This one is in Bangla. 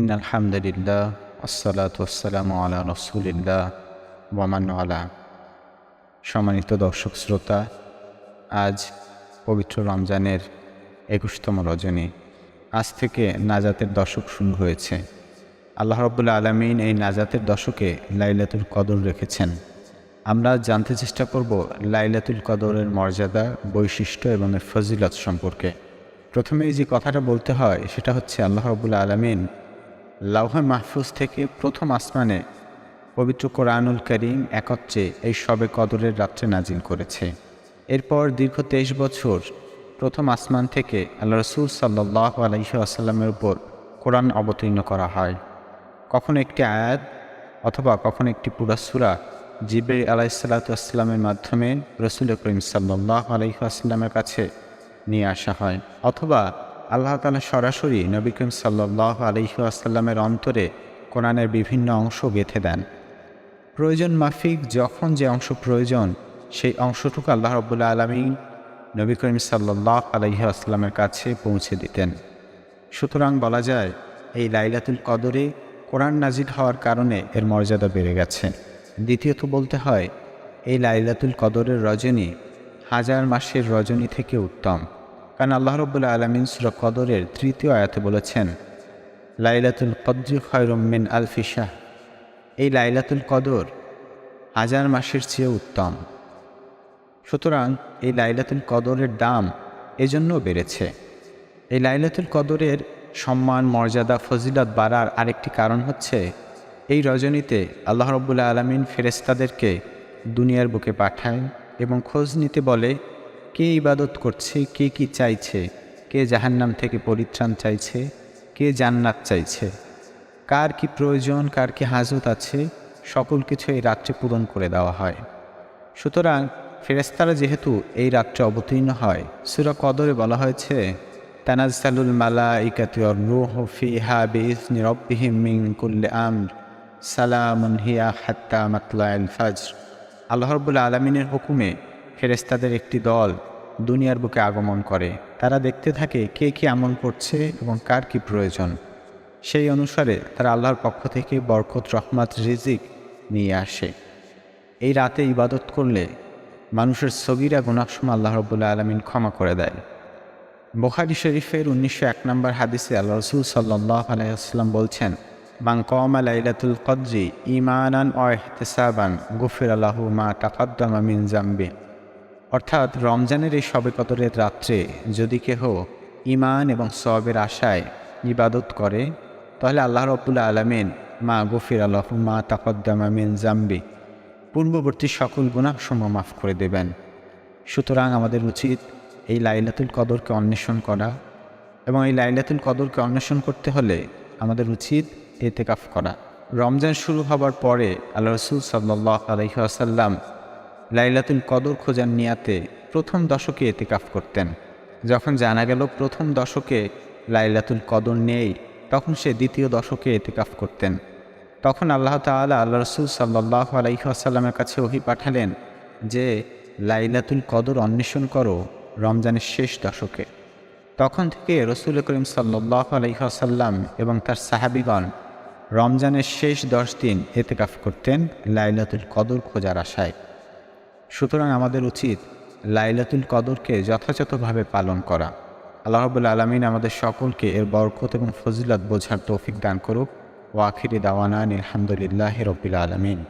ইন আলহামদুলিল্লাহ আসসালাতু আসসালামু আলা রসুলিল্লাহ ওয়ামান আলা সম্মানিত দর্শক শ্রোতা, আজ পবিত্র রমজানের একুশতম রজনী। আজ থেকে নাজাতের দশক শুরু হয়েছে। আল্লাহ রব্বুল্লা আলমিন এই নাজাতের দশকে লাইলাতুল কদর রেখেছেন। আমরা জানতে চেষ্টা করব লাইলাতুল কদরের মর্যাদা, বৈশিষ্ট্য এবং ফজিলত সম্পর্কে। প্রথমে যে কথাটা বলতে হয়, সেটা হচ্ছে আল্লাহ রবুল্লা আলমিন লাউহা মাহফুজ থেকে প্রথম আসমানে পবিত্র কোরআনুল করিম একত্রে এই সবে কদরের রাত্রে নাজিল করেছে। এরপর দীর্ঘ তেইশ বছর প্রথম আসমান থেকে আল্লাহ রসুল সাল্লাহ আলহি আসাল্লামের উপর কোরআন অবতীর্ণ করা হয়। কখনো একটি আয়াত অথবা কখনো একটি পুরাসুরা জিবে আলাইসাল্লাতামের মাধ্যমে রসুল করিম সাল্লাহ আলহি আসাল্লামের কাছে নিয়ে আসা হয়। অথবা আল্লাহ তালা সরাসরি নবী করিম সাল্লাহ আলহি আসাল্লামের অন্তরে কোরআনের বিভিন্ন অংশ গেঁথে দেন। প্রয়োজন মাফিক যখন যে অংশ প্রয়োজন, সেই অংশটুকু আল্লাহ রব্বুল্লা আলমী নবী করিম সাল্লাহ আলহি আসলামের কাছে পৌঁছে দিতেন। সুতরাং বলা যায়, এই লাইলাতুল কদরে কোরআন নাজিল হওয়ার কারণে এর মর্যাদা বেড়ে গেছে। দ্বিতীয়ত বলতে হয়, এই লাইলাতুল কদরের রজনী হাজার মাসের রজনী থেকে উত্তম। কারণ আল্লাহ রব্বুল্লা আলমিন সুরা কদরের তৃতীয় আয়াতে বলেছেন, লাইলাতুল কদ্রি খয়রমিন আলফিশাহ এই লাইলাতুল কদর হাজার মাসের চেয়ে উত্তম। সুতরাং এই লাইলাতুল কদরের দাম এজন্যও বেড়েছে। এই লাইলাতুল কদরের সম্মান, মর্যাদা, ফজিলত বাড়ার আরেকটি কারণ হচ্ছে, এই রজনীতে আল্লাহ রব্বুল্লা আলমিন ফেরেস্তাদেরকে দুনিয়ার বুকে পাঠায় এবং খোঁজ নিতে বলে কে ইবাদত করছে, কে কি চাইছে, কে জাহান্নাম থেকে পরিত্রাণ চাইছে, কে জান্নাত চাইছে? কার কি প্রয়োজন, কার কি হাজত আছে, সকল কিছু এই রাত্রে পূরণ করে দেওয়া হয়। সুতরাং ফেরেস্তারা যেহেতু এই রাত্রে অবতীর্ণ হয়, সুরা কদরে বলা হয়েছে, তানাজ্জালুল মালা ইকাতিয়র রুহ ফিহা বিইজনি রব্বিহিম মিন কুল্লি হিয়া হাত্তা মাতলাইল ফাজর। আল্লাহ রব্বুল আলমিনের হুকুমে ফেরেস্তাদের একটি দল দুনিয়ার বুকে আগমন করে। তারা দেখতে থাকে কে কি আমল করছে এবং কার কি প্রয়োজন। সেই অনুসারে তারা আল্লাহর পক্ষ থেকে বরকত, রহমাত, রিজিক নিয়ে আসে। এই রাতে ইবাদত করলে মানুষের সগিরা গুণাক্ষম আল্লাহ রব্বুল্লা আলমিন ক্ষমা করে দেয়। বোখারি শরীফের উনিশশো এক নম্বর হাদিসে আল্লাহ রসুল সাল্লাহ আলাইসাল্লাম বলছেন বাং কমা লাইলাতুল কদ্রি ইমানান অহতেসাবান গুফির আল্লাহ মা টাকাদ্দামা মিন জাম্বি অর্থাৎ রমজানের এই সবে কদরের রাত্রে যদি কেহ ইমান এবং সবের আশায় ইবাদত করে, তাহলে আল্লাহ রবুল্লা আলমেন মা গফির আল্লাহ মা তাকদ্দামা মিন জাম্বি পূর্ববর্তী সকল গুণাসমূহ মাফ করে দেবেন। সুতরাং আমাদের উচিত এই লাইলাতুল কদরকে অন্বেষণ করা এবং এই লাইলাতুল কদরকে অন্বেষণ করতে হলে আমাদের উচিত এতেকাফ করা। রমজান শুরু হবার পরে আল্লাহ রসুল সাল্লাহ আলহিহাসাল্লাম লাইলাতুল কদর খোঁজার নিয়াতে প্রথম দশকে এতেকাফ করতেন। যখন জানা গেল প্রথম দশকে লাইলাতুল কদর নেই, তখন সে দ্বিতীয় দশকে এতেকাফ করতেন। তখন আল্লাহ তালা আল্লাহ রসুল সাল্লাহ আলাইসাল্লামের কাছে ওহি পাঠালেন যে, লাইলাতুল কদর অন্বেষণ করো রমজানের শেষ দশকে। তখন থেকে রসুল করিম সাল্লাহ আলাইসাল্লাম এবং তার সাহাবিগণ রমজানের শেষ দশ দিন এতেকাফ করতেন লাইলাতুল কদর খোঁজার আশায়। সুতরাং আমাদের উচিত লাইলাতুল কদরকে যথাযথভাবে পালন করা। আল্লাহবুল আলমিন আমাদের সকলকে এর বরকত এবং ফজিলত বোঝার তৌফিক দান করুক। ওয়াখিরি দাওয়ানা আলহামদুলিল্লাহ রবিল আলমিন।